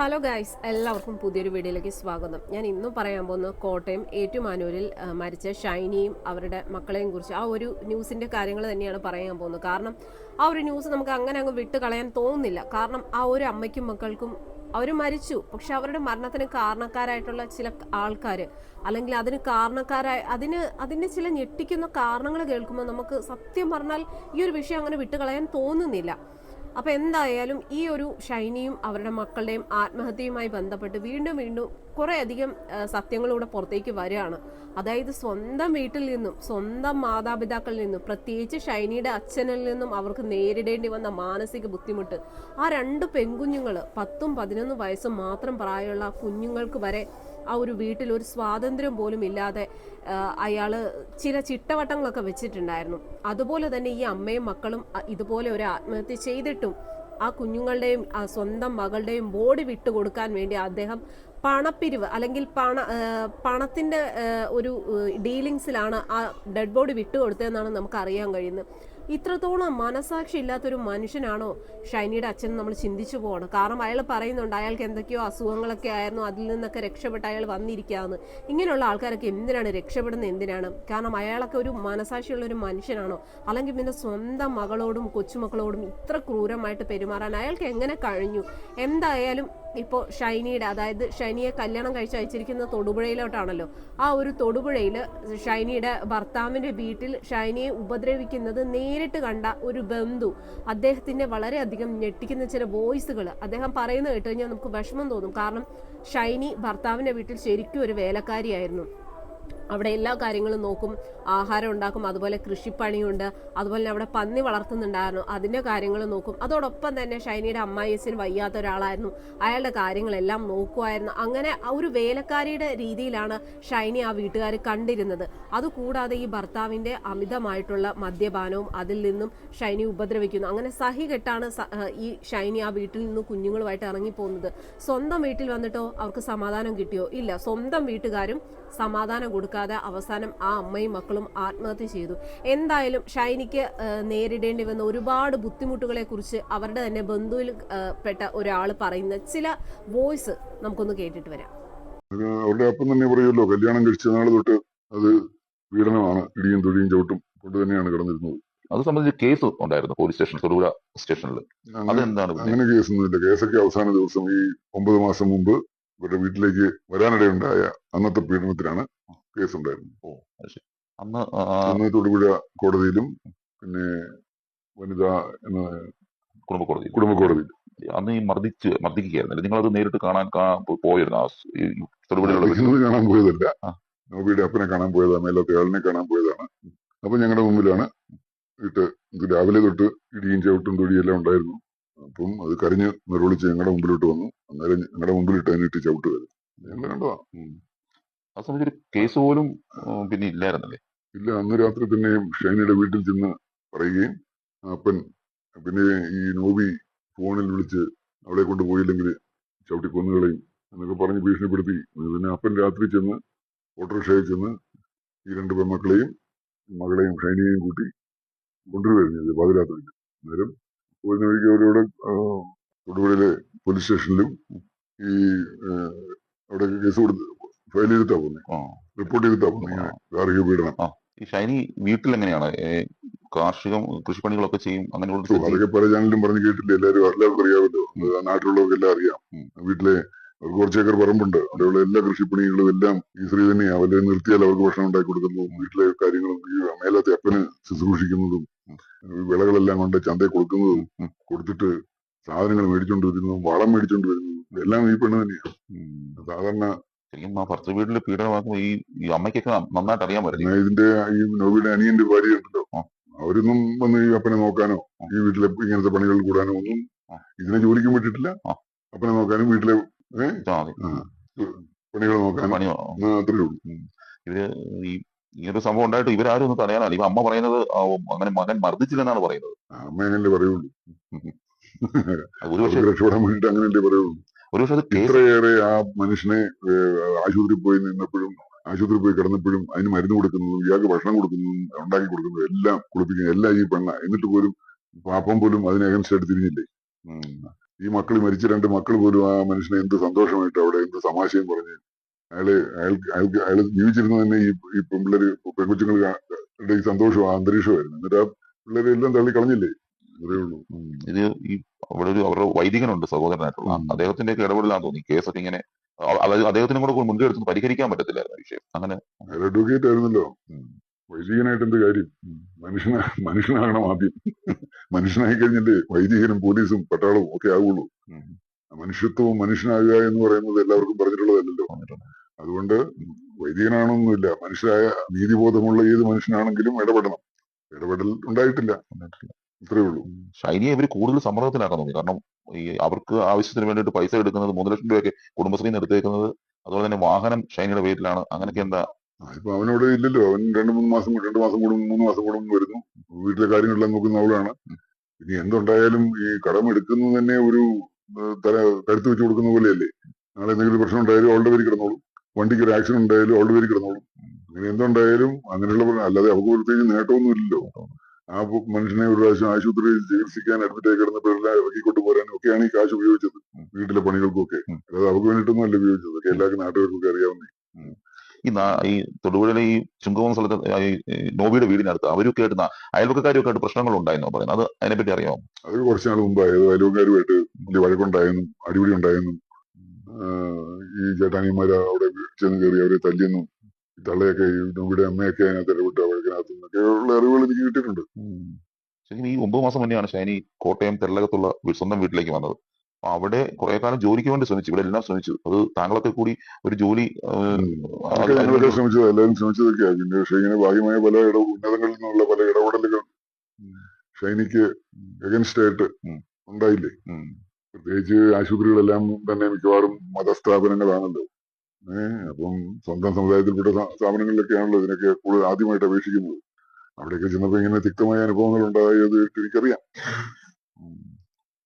Hello guys എല്ലാവർക്കും പുതിയൊരു വീഡിയോയിലേക്ക് സ്വാഗതം. ഞാൻ ഇന്ന് പറയാൻ പോകുന്നത് കോട്ടയം ഏറ്റുമാനൂരിൽ മരിച്ച ഷൈനിയും അവരുടെ മക്കളെയും കുറിച്ച് ആ ഒരു ന്യൂസിന്റെ കാര്യങ്ങൾ തന്നെയാണ് പറയാൻ പോകുന്നത്. കാരണം ആ ഒരു ന്യൂസ് നമുക്ക് അങ്ങനെ അങ്ങ് വിട്ട് കളയാൻ തോന്നുന്നില്ല. കാരണം ആ ഒരു അമ്മയ്ക്കും മക്കൾക്കും അവർ മരിച്ചു. പക്ഷെ അവരുടെ മരണത്തിന് കാരണക്കാരായിട്ടുള്ള ചില ആൾക്കാർ അല്ലെങ്കിൽ അതിന് കാരണക്കാരായ അതിന് അതിന്റെ ചില ഞെട്ടിക്കുന്ന കാരണങ്ങൾ കേൾക്കുമ്പോൾ നമുക്ക് സത്യം പറഞ്ഞാൽ ഈ ഒരു വിഷയം അങ്ങനെ വിട്ടുകളയാൻ തോന്നുന്നില്ല. അപ്പൊ എന്തായാലും ഈ ഒരു ഷൈനിയും അവരുടെ മക്കളുടെയും ആത്മഹത്യയുമായി ബന്ധപ്പെട്ട് വീണ്ടും വീണ്ടും കുറേയധികം സത്യങ്ങളിലൂടെ പുറത്തേക്ക് വരികയാണ്. അതായത് സ്വന്തം വീട്ടിൽ നിന്നും സ്വന്തം മാതാപിതാക്കളിൽ നിന്നും പ്രത്യേകിച്ച് ഷൈനിയുടെ അച്ഛനിൽ നിന്നും അവർക്ക് നേരിടേണ്ടി വന്ന മാനസിക ബുദ്ധിമുട്ട് ആ രണ്ട് പെൺകുഞ്ഞുങ്ങൾ പത്തും പതിനൊന്നും വയസ്സും മാത്രം പ്രായമുള്ള കുഞ്ഞുങ്ങൾക്ക് വരെ ആ ഒരു വീട്ടിൽ ഒരു സ്വാതന്ത്ര്യം പോലും ഇല്ലാതെ അയാൾ ചില ചിട്ടവട്ടങ്ങളൊക്കെ വെച്ചിട്ടുണ്ടായിരുന്നു. അതുപോലെ തന്നെ ഈ അമ്മയും മക്കളും ഇതുപോലെ ഒരു ആത്മഹത്യ ചെയ്തിട്ടും ആ കുഞ്ഞുങ്ങളുടെയും ആ സ്വന്തം മകളുടെയും ബോഡി വിട്ടുകൊടുക്കാൻ വേണ്ടി അദ്ദേഹം പണപ്പിരിവ് അല്ലെങ്കിൽ പണ പണത്തിന്റെ ഒരു ഡീലിങ്സിലാണ് ആ ഡെഡ് ബോഡി വിട്ടുകൊടുത്തതെന്നാണ് നമുക്ക് അറിയാൻ കഴിയുന്നത്. ഇത്രത്തോളം മനസാക്ഷി ഇല്ലാത്തൊരു മനുഷ്യനാണോ? ഷൈനിയുടെ അച്ഛൻ നമ്മൾ ചിന്തിച്ചു പോകണം കാരണം അയാൾ പറയുന്നുണ്ട് അയാൾക്ക് എന്തൊക്കെയോ അസുഖങ്ങളൊക്കെ ആയിരുന്നു. അതിൽ നിന്നൊക്കെ രക്ഷപ്പെട്ട് അയാൾ വന്നിരിക്കാന്ന് ഇങ്ങനെയുള്ള ആൾക്കാരൊക്കെ എന്തിനാണ് രക്ഷപ്പെടുന്നത്? എന്തിനാണ്? കാരണം അയാളൊക്കെ ഒരു മനസാക്ഷിയുള്ള ഒരു മനുഷ്യനാണോ? അല്ലെങ്കിൽ പിന്നെ സ്വന്തം മകളോടും കൊച്ചുമക്കളോടും ഇത്ര ക്രൂരമായിട്ട് പെരുമാറാൻ അയാൾക്ക് എങ്ങനെ കഴിഞ്ഞു? എന്തായാലും ഇപ്പോൾ ഷൈനിയുടെ അതായത് ഷൈനിയെ കല്യാണം കഴിച്ച് അയച്ചിരിക്കുന്ന തൊടുപുഴയിലോട്ടാണല്ലോ. ആ ഒരു തൊടുപുഴയിൽ ഷൈനിയുടെ ഭർത്താവിന്റെ വീട്ടിൽ ഷൈനിയെ ഉപദ്രവിക്കുന്നത് നേരിട്ട് കണ്ട ഒരു ബന്ധു അദ്ദേഹത്തിന്റെ വളരെയധികം ഞെട്ടിക്കുന്ന ചില വോയിസുകൾ അദ്ദേഹം പറയുന്നത് കേട്ട് കഴിഞ്ഞാൽ നമുക്ക് വിഷമം തോന്നും. കാരണം ഷൈനി ഭർത്താവിന്റെ വീട്ടിൽ ശരിക്കും ഒരു വേലക്കാരിയായിരുന്നു. അവിടെ എല്ലാ കാര്യങ്ങളും നോക്കും ആഹാരം ഉണ്ടാക്കും അതുപോലെ കൃഷിപ്പണിയുണ്ട് അതുപോലെ തന്നെ അവിടെ പന്നി വളർത്തുന്നുണ്ടായിരുന്നു അതിന്റെ കാര്യങ്ങൾ നോക്കും. അതോടൊപ്പം തന്നെ ഷൈനിയുടെ അമ്മായിയച്ഛന് വയ്യാത്ത ഒരാളായിരുന്നു അയാളുടെ കാര്യങ്ങളെല്ലാം നോക്കുമായിരുന്നു. അങ്ങനെ ഒരു വേലക്കാരിയുടെ രീതിയിലാണ് ഷൈനി ആ വീട്ടുകാർ കണ്ടിരുന്നത്. അതുകൂടാതെ ഈ ഭർത്താവിന്റെ അമിതമായിട്ടുള്ള മദ്യപാനവും അതിൽ നിന്നും ഷൈനി ഉപദ്രവിക്കുന്നു. അങ്ങനെ സഹി കെട്ടാണ് ഈ ഷൈനി ആ വീട്ടിൽ നിന്ന് കുഞ്ഞുങ്ങളുമായിട്ട് ഇറങ്ങിപ്പോകുന്നത്. സ്വന്തം വീട്ടിൽ വന്നിട്ടോ അവർക്ക് സമാധാനം കിട്ടിയോ? ഇല്ല. സ്വന്തം വീട്ടുകാരും സമാധാനം കൊടുക്കാതെ അവസാനം ആ അമ്മയും മക്കളും ആത്മഹത്യ ചെയ്തു. എന്തായാലും ഷൈനിക്ക് നേരിടേണ്ടി വന്ന ഒരുപാട് ബുദ്ധിമുട്ടുകളെ കുറിച്ച് അവരുടെ തന്നെ ബന്ധുവിൽ പെട്ട ഒരാൾ പറയുന്ന ചില വോയിസ് നമുക്കൊന്ന് കേട്ടിട്ട് വരാം. അവരുടെ അപ്പം തന്നെ പറയുമല്ലോ കല്യാണം കഴിച്ച നാൾ തൊട്ട് അത് പീഡനമാണ് ഇടിയും തൊഴിയും ചവിട്ടും കൊണ്ട് തന്നെയാണ് കിടന്നിരുന്നത്. അത് സംബന്ധിച്ച് കേസ് ഉണ്ടായിരുന്നു പോലീസ് സ്റ്റേഷൻ തൊടുപുഴ സ്റ്റേഷനിൽ. അങ്ങനെ അതെന്താണ് അങ്ങനെ കേസൊന്നുമില്ല. കേസൊക്കെ അവസാന ദിവസം ഈ ഒമ്പത് മാസം മുമ്പ് ഇവരുടെ വീട്ടിലേക്ക് വരാനിടയുണ്ടായ അന്നത്തെ പീഡനത്തിലാണ് കേസുണ്ടായിരുന്നത് അന്ന് അന്ന് തൊടുപുഴ കോടതിയിലും പിന്നെ വനിതാ എന്ന കുടുംബ കോടതി കുടുംബ കോടതി അന്ന് ഈ മർദ്ദിച്ച് മർദ്ദിക്കുകയായിരുന്നില്ല നിങ്ങൾ അത് നേരിട്ട് കാണാൻ പോയിരുന്നു കാണാൻ പോയതല്ല. നോബിയുടെ അപ്പനെ കാണാൻ പോയതാണ്. മേലത്തെ ആളിനെ കാണാൻ പോയതാണ്. അപ്പൊ ഞങ്ങളുടെ മുമ്പിലാണ് ഇട്ട് രാവിലെ തൊട്ട് ഇടിയും ചവിട്ടും തൊടിയും എല്ലാം ഉണ്ടായിരുന്നു. അപ്പം അത് കരഞ്ഞ് നിറവിളിച്ച് ഞങ്ങളുടെ മുമ്പിലോട്ട് വന്നു. അന്നേരം ഞങ്ങളുടെ മുമ്പിലിട്ട് അതിനിട്ട് ചവിട്ട് വരും ഞങ്ങൾ. ആ സമയത്ത് ഒരു കേസ് പോലും പിന്നെ ഇല്ലായിരുന്നല്ലേ? ഇല്ല അന്ന് രാത്രി തന്നെ ഷൈനയുടെ വീട്ടിൽ ചെന്ന് പറയുകയും അപ്പൻ പിന്നെ ഈ നോബി ഫോണിൽ വിളിച്ച് അവളെ കൊണ്ട് പോയില്ലെങ്കിൽ ചവിട്ടി കൊന്നുകളയും എന്നൊക്കെ പറഞ്ഞ് ഭീഷണിപ്പെടുത്തി. പിന്നെ അപ്പൻ രാത്രി ചെന്ന് ഓട്ടോറിക്ഷയിൽ ചെന്ന് ഈ രണ്ട് പെൺമക്കളെയും മകളെയും ഷൈനിയെയും കൂട്ടി കൊണ്ടുവരുന്നത് പാതിരാത്രിയിൽ അന്നേരം പോയിരുന്ന വഴിക്ക് അവരോട് തൊടുപുഴയിലെ പോലീസ് സ്റ്റേഷനിലും ഈ അവിടെ കേസ് കൊടുത്ത് ഫയൽ ചെയ്തിട്ടാ പോകുന്നത്. റിപ്പോർട്ട് ചെയ്തിട്ടാ പോകുന്നത് ഗാർഹിക പീഡനം. ഈ ഷൈനി വീട്ടിൽ എങ്ങനെയാണ് കാർഷികം കൃഷിപ്പണികളൊക്കെ ചെയ്യും അങ്ങനെ അതൊക്കെ പല ചാനലിലും പറഞ്ഞു കേട്ടില്ല എല്ലാവരും എല്ലാവർക്കും അറിയാമല്ലോ. നാട്ടിലുള്ളവർക്ക് എല്ലാം അറിയാം. വീട്ടിലെ അവർക്ക് കുറച്ച് ഏക്കർ പറമ്പുണ്ട്. അവിടെയുള്ള എല്ലാ കൃഷിപ്പണികളും എല്ലാം ഈ സ്ത്രീ തന്നെയാണ് അവരെ നിർത്തിയാൽ അവർക്ക് ഭക്ഷണം ഉണ്ടാക്കി കൊടുക്കുന്നതും വീട്ടിലെ കാര്യങ്ങളും ഈ മേലത്തെ അപ്പന് ശുശ്രൂഷിക്കുന്നതും വിളകളെല്ലാം കൊണ്ട് ചന്തയിൽ കൊടുക്കുന്നതും കൊടുത്തിട്ട് സാധനങ്ങൾ മേടിച്ചോണ്ട് വരുന്നതും വളം മേടിച്ചോണ്ട് വരുന്നതും എല്ലാം ഈ പെണ്ണ് തന്നെയാണ് സാധാരണ ശരിക്കും ആ ഭർത്തൃ വീട്ടിൽ പീഡനമാക്കുന്ന ഈ ഈ അമ്മയ്ക്കൊക്കെ നന്നായിട്ട് അറിയാൻ പറ്റില്ല. ഇതിന്റെ ഈ നോബിയുടെ അനിയന്റെ ഭാര്യ ഉണ്ടല്ലോ. അവരൊന്നും വന്ന് ഈ അപ്പനെ നോക്കാനോ ഈ വീട്ടിലെ ഇങ്ങനത്തെ പണികൾ കൂടാനോ ഒന്നും ഇതിനെ ജോലിക്കും വിട്ടിട്ടില്ല. അപ്പനെ നോക്കാനും വീട്ടിലെ പണികൾ നോക്കാനും അത്രേ ഉള്ളൂ. ഇവർ ഈ ഇങ്ങനൊരു സംഭവം ഉണ്ടായിട്ട് ഇവരാരും ഒന്നും തടയാനല്ല ഇവ അമ്മ പറയുന്നത് അങ്ങനെ മകൻ മർദ്ദിച്ചില്ലെന്നാണ് പറയുന്നത്. അമ്മ അങ്ങനല്ലേ പറയുള്ളൂ. രക്ഷപ്പെടാൻ വേണ്ടിട്ട് അങ്ങനല്ലേ പറയുള്ളൂ. ഒരുപക്ഷെ അത് കേസ് ഇത്രയേറെ ആ മനുഷ്യനെ ആശുപത്രിയിൽ പോയി നിന്നപ്പോഴും ആശുപത്രിയിൽ പോയി കിടന്നപ്പോഴും അതിന് മരുന്ന് കൊടുക്കുന്നതും ഇയാൾക്ക് ഭക്ഷണം കൊടുക്കുന്നതും ഉണ്ടാക്കി കൊടുക്കുന്നതും എല്ലാം കുളിപ്പിക്കുന്നത് എല്ലാം ഈ പെണ്ണ എന്നിട്ട് പോലും പാപ്പം പോലും അതിനെ അഗൻസ്റ്റ് ആയിട്ട് തിരിഞ്ഞില്ലേ? ഈ മക്കൾ മരിച്ച രണ്ട് മക്കൾ പോലും ആ മനുഷ്യനെ എന്ത് സന്തോഷമായിട്ട് അവിടെ എന്ത് സമാശയം പറഞ്ഞ് അയാൾ അയാൾക്ക് അയാൾക്ക് അയാൾ ജീവിച്ചിരുന്നത് തന്നെ ഈ ഈ പെൺപിള്ളേര് പെൺകുച്ചുങ്ങളുടെ സന്തോഷവും ആ അന്തരീക്ഷമായിരുന്നു എന്നിട്ട് ആ പിള്ളേരെ എല്ലാം ഇത് ഈ അവിടെ ഒരു അവരുടെ വൈദികനുണ്ട് സഹോദരനായിട്ടുള്ള. അദ്ദേഹത്തിന്റെ ഒക്കെ ഇടപെടലാന്ന് തോന്നി. കേസൊക്കെ ഇങ്ങനെ അതായത് അദ്ദേഹത്തിനും കൂടെ മുൻകൈ എടുത്ത് പരിഹരിക്കാൻ പറ്റത്തില്ലായിരുന്നു വിഷയം. അങ്ങനെ അഡ്വക്കേറ്റ് ആയിരുന്നല്ലോ. വൈദികനായിട്ട് എന്ത് കാര്യം? മനുഷ്യന മനുഷ്യനാകണം ആദ്യം. മനുഷ്യനായി കഴിഞ്ഞിട്ട് വൈദികനും പോലീസും പട്ടാളവും ഒക്കെ ആവുള്ളൂ. മനുഷ്യത്വവും മനുഷ്യനാകുക എന്ന് പറയുന്നത് എല്ലാവർക്കും പറഞ്ഞിട്ടുള്ളതല്ലല്ലോ. അതുകൊണ്ട് വൈദികനാണെന്നില്ല മനുഷ്യരായ നീതിബോധമുള്ള ഏത് മനുഷ്യനാണെങ്കിലും ഇടപെടണം. ഇടപെടൽ ഉണ്ടായിട്ടില്ല. ഇത്രയേ ഉള്ളൂ. ഷൈനിയെ ഇവർ കൂടുതൽ സമ്മർദ്ദത്തിലാക്കാൻ തോന്നി കാരണം ഈ അവർക്ക് ആവശ്യത്തിന് വേണ്ടിയിട്ട് പൈസ എടുക്കുന്നത് മൂന്ന് ലക്ഷം രൂപയൊക്കെ കുടുംബശ്രീന്ന് എടുത്തേക്കുന്നത് അതുപോലെ തന്നെ വാഹനം ഷൈനിയുടെ പേരിലാണ്. അങ്ങനെയൊക്കെ എന്താ? ഇപ്പൊ അവനോട് ഇല്ലല്ലോ. അവൻ രണ്ടു മൂന്ന് മാസം രണ്ട് മാസം കൂടും മൂന്ന് മാസം കൂടും വരുന്നു. വീട്ടിലെ കാര്യങ്ങളെല്ലാം നോക്കുന്ന അവളാണ് ഇനി എന്തുണ്ടായാലും ഈ കടം എടുക്കുന്നത് തന്നെ ഒരു തല കരുത്ത് വെച്ച് കൊടുക്കുന്ന പോലെയല്ലേ? നാളെ എന്തെങ്കിലും പ്രശ്നം ഉണ്ടായാലും അവളുടെ പേര് കിടന്നോളും. വണ്ടിക്ക് ഒരു ആക്സിഡന്റ് ഉണ്ടായാലും അവളുടെ പേര് കിടന്നോളും. അങ്ങനെ എന്തുണ്ടായാലും അങ്ങനെയുള്ള അല്ലാതെ അവർക്ക് പ്രത്യേകിച്ച് നേട്ടമൊന്നും ഇല്ലല്ലോ. ആ മനുഷ്യനെ ഒരു പ്രാവശ്യം ആശുപത്രിയിൽ ചികിത്സിക്കാൻ അഡ്മിറ്റ് ആയി കിടന്നപ്പോഴെല്ലാം ഇറക്കിക്കൊണ്ട് പോരാനും ഒക്കെയാണ് ഈ കാശ് ഉപയോഗിച്ചത്. വീട്ടിലെ പണികൾക്കൊക്കെ. ഒക്കെ അല്ലാതെ അവർക്ക് വേണ്ടിയിട്ടൊന്നും അല്ല ഉപയോഗിച്ചത്. ഒക്കെ എല്ലാവർക്കും നാട്ടുകാർക്കൊക്കെ അറിയാവുന്ന. ഈ ഈ തൊടുപുഴയിലെ ഈ ചുങ്കവം സ്ഥലത്ത് നോബിയുടെ വീടിനടുത്ത് അവരൊക്കെ ആയിട്ട് അയൽവക്കാരൊക്കെ ആയിട്ട് പ്രശ്നങ്ങൾ ഉണ്ടായിരുന്നു പറയുന്നത്? അത് അതിനെപ്പറ്റി അറിയാമോ അത് കുറച്ച് നാൾ മുമ്പായത് അയൽവക്കാരുമായിട്ട് വലിയ വഴക്കുണ്ടായെന്നും അടിപിടി ഉണ്ടായെന്നും ഈ ചേട്ടാനിമാര് അവിടെ ചെന്ന് കയറി അവരെ തല്ലിയെന്നും തള്ളയൊക്കെ നോബിയുടെ അമ്മയൊക്കെ അതിനകത്ത് ഇടപെട്ട് വഴക്കിനകത്ത് നിന്നൊക്കെ ഉള്ള അറിവുകൾ എനിക്ക് കിട്ടിയിട്ടുണ്ട് ശരിക്കും ഈ ഒമ്പത് മാസം മുന്നെയാണ് ഷൈനി കോട്ടയം തെരലകത്തുള്ള ഒരു സ്വന്തം വീട്ടിലേക്ക് വന്നത്. അവിടെ കുറെ കാലം ജോലിക്ക് വേണ്ടി ശ്രമിച്ചു. ഇവിടെ എല്ലാം ശ്രമിച്ചു. അത് താങ്കളൊക്കെ കൂടി ഒരു ജോലി ഞങ്ങളൊക്കെ ശ്രമിച്ചത്. എല്ലാവരും ശ്രമിച്ചതൊക്കെയാണ് പിന്നെ പക്ഷെ ഇങ്ങനെ ഭാഗ്യമായ പല ഇട ഉന്നതങ്ങളിൽ നിന്നുള്ള പല ഇടപെടലുകൾ ഷൈനിക്ക് എഗൻസ്റ്റ് ആയിട്ട്. ഉണ്ടായില്ലേ. പ്രത്യേകിച്ച് ആശുപത്രികളെല്ലാം തന്നെ മിക്കവാറും മതസ്ഥാപനങ്ങളാണല്ലോ. ഏഹ് അപ്പം സ്വന്തം സമുദായത്തിൽപ്പെട്ട സ്ഥാ- സ്ഥാപനങ്ങളിലൊക്കെയാണല്ലോ ഇതിനൊക്കെ കൂടുതൽ ആദ്യമായിട്ട് അപേക്ഷിക്കുന്നത്. അവിടെയൊക്കെ ചെന്നപ്പോ ഇങ്ങനെ തിക്തമായ അനുഭവങ്ങൾ ഉണ്ടായത് എനിക്കറിയാം.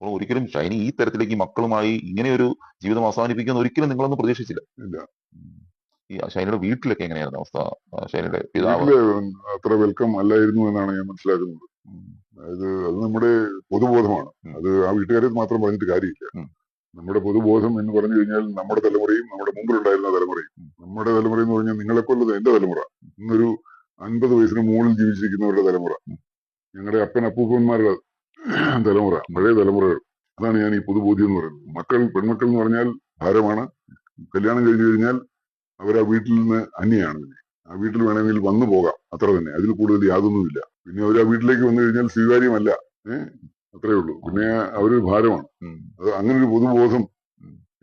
ഒരിക്കലും ഷൈനി ഈ തരത്തിലേക്ക് മക്കളുമായി ഇങ്ങനെ ഒരു ജീവിതം അവസാനിപ്പിക്കുമെന്ന് ഒരിക്കലും നിങ്ങളൊന്നും പ്രതീക്ഷിച്ചില്ല. ഇല്ല. ഈ ഷൈനിയുടെ വീട്ടിലൊക്കെ എങ്ങനെയായിരുന്നു അവസ്ഥ? ഷൈനയുടെ പിതാവ്. അത്ര വെൽക്കം അല്ലായിരുന്നു എന്നാണ് ഞാൻ മനസ്സിലാക്കുന്നത്. അതായത് അത് നമ്മുടെ പൊതുബോധമാണ്. അത് ആ വീട്ടുകാരെ മാത്രം പറഞ്ഞിട്ട് കാര്യമില്ല. നമ്മുടെ പൊതുബോധം എന്ന് പറഞ്ഞു കഴിഞ്ഞാൽ നമ്മുടെ തലമുറയും നമ്മുടെ മുമ്പിലുണ്ടായിരുന്ന തലമുറയും. നമ്മുടെ തലമുറ എന്ന് പറഞ്ഞാൽ നിങ്ങളെക്കൊല്ലത് എന്റെ തലമുറ. ഇന്നൊരു അൻപത് വയസ്സിന് മുകളിൽ ജീവിച്ചിരിക്കുന്നവരുടെ തലമുറ. ഞങ്ങളുടെ അപ്പൻ അപ്പൂപ്പന്മാരുടെ തലമുറ പഴയ തലമുറകൾ. അതാണ് ഞാൻ ഈ പൊതുബോധ്യം എന്ന് പറയുന്നത്. മക്കൾ പെൺമക്കൾ എന്ന് പറഞ്ഞാൽ ഭാരമാണ്. കല്യാണം കഴിഞ്ഞു കഴിഞ്ഞാൽ അവർ ആ വീട്ടിൽ നിന്ന് അന്യയാണ്. പിന്നെ ആ വീട്ടിൽ വേണമെങ്കിൽ വന്നു പോകാം. അത്ര തന്നെ. അതിൽ കൂടുതൽ യാതൊന്നുമില്ല. പിന്നെ അവർ ആ വീട്ടിലേക്ക് വന്നു കഴിഞ്ഞാൽ സ്വീകാര്യമല്ല. ഏഹ് അത്രേ ഉള്ളൂ. പിന്നെ അവരൊരു ഭാരമാണ്. അത് അങ്ങനെ ഒരു പൊതുബോധം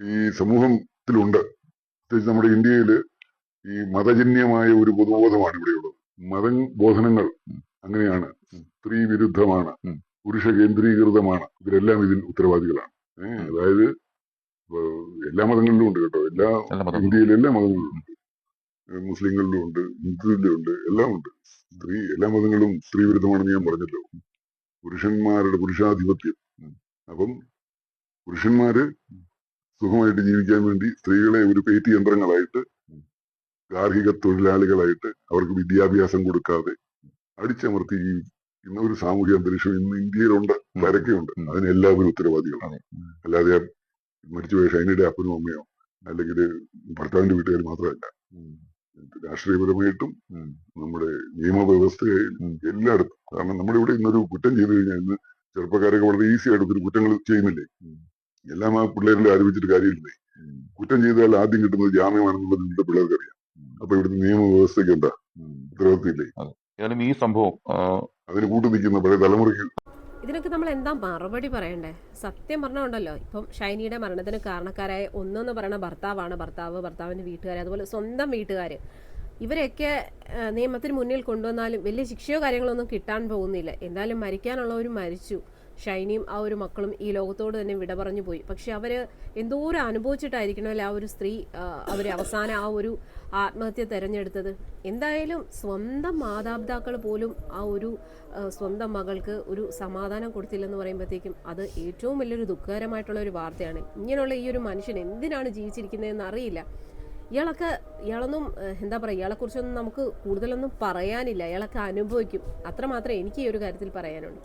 ഈ സമൂഹത്തിലുണ്ട്. പ്രത്യേകിച്ച് നമ്മുടെ ഇന്ത്യയിൽ ഈ മതജന്യമായ ഒരു പൊതുബോധമാണ് ഇവിടെയുള്ളത്. മത ബോധനങ്ങൾ അങ്ങനെയാണ്. സ്ത്രീ വിരുദ്ധമാണ്. പുരുഷ കേന്ദ്രീകൃതമാണ്. ഇവരെല്ലാം ഇതിൽ ഉത്തരവാദികളാണ്. അതായത് എല്ലാ മതങ്ങളിലും ഉണ്ട് കേട്ടോ. എല്ലാ ഇന്ത്യയിലെ എല്ലാ മതങ്ങളിലും ഉണ്ട്. മുസ്ലിങ്ങളിലും ഉണ്ട് ഹിന്ദുവിലും ഉണ്ട് എല്ലാം ഉണ്ട്. സ്ത്രീ എല്ലാ മതങ്ങളും സ്ത്രീ വിരുദ്ധമാണെന്ന് ഞാൻ പറഞ്ഞല്ലോ. പുരുഷന്മാരുടെ പുരുഷാധിപത്യം. അപ്പം പുരുഷന്മാര് സുഖമായിട്ട് ജീവിക്കാൻ വേണ്ടി സ്ത്രീകളെ ഒരു പേറ്റി യന്ത്രങ്ങളായിട്ട് ഗാർഹിക തൊഴിലാളികളായിട്ട് അവർക്ക് വിദ്യാഭ്യാസം കൊടുക്കാതെ അടിച്ചമർത്തി ജീവിക്കുന്ന ഒരു സാമൂഹിക അന്തരീക്ഷം ഇന്ന് ഇന്ത്യയിലുണ്ട് വരക്കെയുണ്ട് അതിന് എല്ലാവരും ഉത്തരവാദികളാണ്. അല്ലാതെ മരിച്ചുപോയ ഷൈനയുടെ അപ്പനും അമ്മയോ അല്ലെങ്കിൽ ഭർത്താവിന്റെ വീട്ടുകാർ മാത്രമല്ല. രാഷ്ട്രീയപരമായിട്ടും. നമ്മുടെ നിയമവ്യവസ്ഥയായും എല്ലായിടത്തും. കാരണം നമ്മുടെ ഇവിടെ ഇന്നൊരു കുറ്റം ചെയ്തു കഴിഞ്ഞാൽ ഇന്ന് ചെറുപ്പക്കാരൊക്കെ വളരെ ഈസി ആയിട്ട് ഒത്തിരി കുറ്റങ്ങൾ ചെയ്യുന്നില്ലേ. എല്ലാം ആ പിള്ളേരിൽ ആരോപിച്ചിട്ട് കാര്യമില്ലേ? കുറ്റം ചെയ്താൽ ആദ്യം കിട്ടുന്നത് ജാമ്യമാണെന്നുള്ളത് ഇന്നത്തെ പിള്ളേർക്ക് അറിയാം അപ്പൊ ഇവിടുത്തെ നിയമവ്യവസ്ഥയ്ക്ക് എന്താ. ഉത്തരവാദിത്തമില്ലേ? ഈ സംഭവം. അതിന് കൂട്ടു നിൽക്കുന്ന പഴയ തലമുറയ്ക്ക് ഇതിനൊക്കെ നമ്മൾ എന്താ മറുപടി പറയണ്ടേ? സത്യം പറഞ്ഞുണ്ടല്ലോ ഇപ്പം ഷൈനിയുടെ മരണത്തിന് കാരണക്കാരായ ഒന്നെന്ന് പറയുന്ന ഭർത്താവാണ്. ഭർത്താവ് ഭർത്താവിന്റെ വീട്ടുകാർ അതുപോലെ സ്വന്തം വീട്ടുകാർ ഇവരെയൊക്കെ നിയമത്തിന് മുന്നിൽ കൊണ്ടുവന്നാലും വലിയ ശിക്ഷയോ കാര്യങ്ങളോ ഒന്നും കിട്ടാൻ പോകുന്നില്ല. എന്തായാലും മരിക്കാനുള്ളവർ മരിച്ചു. ഷൈനിയും ആ ഒരു മക്കളും ഈ ലോകത്തോട് തന്നെ വിട പറഞ്ഞു പോയി. പക്ഷെ അവർ എന്തോരം അനുഭവിച്ചിട്ടായിരിക്കണമല്ലോ ആ ഒരു സ്ത്രീ അവർ അവസാനം ആ ഒരു ആത്മഹത്യ തിരഞ്ഞെടുത്തത്? എന്തായാലും സ്വന്തം മാതാപിതാക്കൾ പോലും ആ ഒരു സ്വന്തം മകൾക്ക് ഒരു സമാധാനം കൊടുത്തില്ലെന്ന് പറയുമ്പോഴത്തേക്കും അത് ഏറ്റവും വലിയൊരു ദുഃഖകരമായിട്ടുള്ള ഒരു വാർത്തയാണ്. ഇങ്ങനെയുള്ള ഈ ഒരു മനുഷ്യൻ എന്തിനാണ് ജീവിച്ചിരിക്കുന്നതെന്ന് അറിയില്ല. ഇയാളൊക്കെ ഇയാളൊന്നും എന്താ പറയുക ഇയാളെക്കുറിച്ചൊന്നും നമുക്ക് കൂടുതലൊന്നും പറയാനില്ല. ഇയാളൊക്കെ അനുഭവിക്കും. അത്രമാത്രം എനിക്ക് ഈ ഒരു കാര്യത്തിൽ പറയാനുള്ളൂ